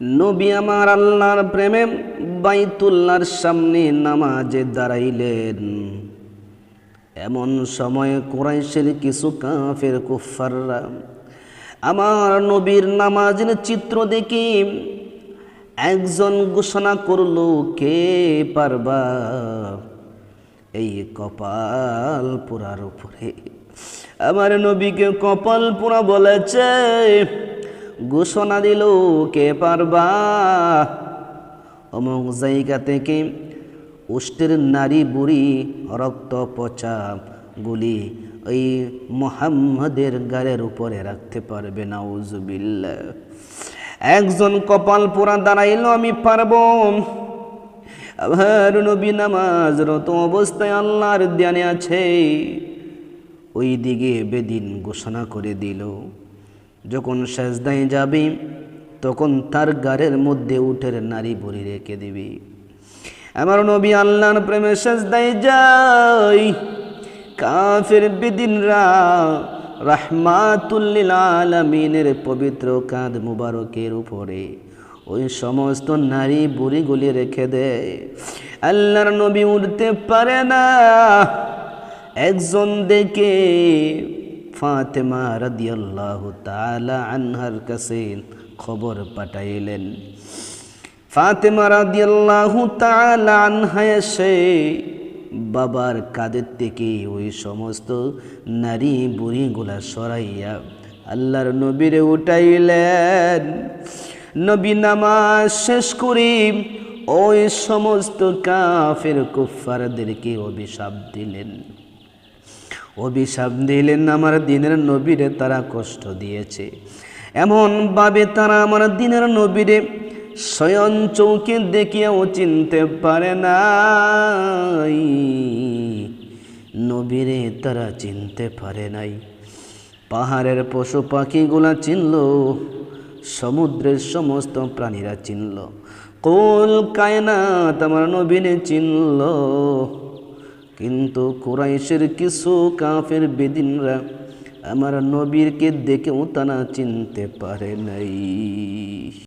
নবী আমার আল্লাহর প্রেমে বাইতুল্লাহর সামনে নামাজে দাঁড়াইলেন। এমন সময় কোরাইশের কিছু কাফের কুফাররা আমার নবীর নামাজের চিত্র দেখি একজন ঘোষণা করল, কে পারবা এই কপাল পোড়ার উপরে? আমার নবীকে কপাল পোড়া বলেছে ঘোষণা দিল, কে পারবা? অমুক জায়গা থেকে উষ্টের নারী বুড়ি রক্ত পচা গুলি ওই মোহাম্মদের গাড়ের উপরে রাখতে পারবে না উজুবিল্লা একজন কপাল পোড়া দাঁড়াইল, আমি পারব। আবার নবী নামাজরত অবস্থায় আল্লাহর ধ্যানে আছে। ওই দিকে বেদিন ঘোষণা করে দিল যখন সেজদায় যাবি, তখন তার গাড়ের মধ্যে উঠের নারী বুড়ি রেখে দিবি। আমার নবী আল্লাহর প্রেমে সেজদায় যাই, কাফের বেদিনরা রাহমাতুল্লিল আলমিনের পবিত্র কাঁধ মুবারকের উপরে ওই সমস্ত নারী বুড়িগুলি রেখে দেয় আল্লাহর নবী উঠতে পারে না। একজন দেখে ফাতেমা রাদিয়াল্লাহু তাআলা আনহার কাছে খবর পাঠাইলেন। ফাতেমা রাদিয়াল্লাহু তাআলা আনহা এসে বাবার কাদের থেকে ওই সমস্ত নারী বুড়িগুলা সরাইয়া আল্লাহর নবীরে উঠাইলেন। নবী নামাজ শেষ করি ওই সমস্ত কাফের কুফারদেরকে অভিশাপ দিলেন। অভিশাপ দিলেন আমার দিনের নবীরে, তারা কষ্ট দিয়েছে। এমনভাবে তারা আমার দিনের নবীরে স্বয়ং চৌকে দেখিয়াও চিনতে পারে না নবীরে তারা চিনতে পারে নাই। পাহাড়ের পশু পাখিগুলা চিনল, সমুদ্রের সমস্ত প্রাণীরা চিনল। কোল কায়নাত আমার নবীনে চিনল। কিন্তু কুরাইশের কিছু কাফের বেদিনরা আমার নবীরকে দেখেও তারা চিনতে পারে নাই।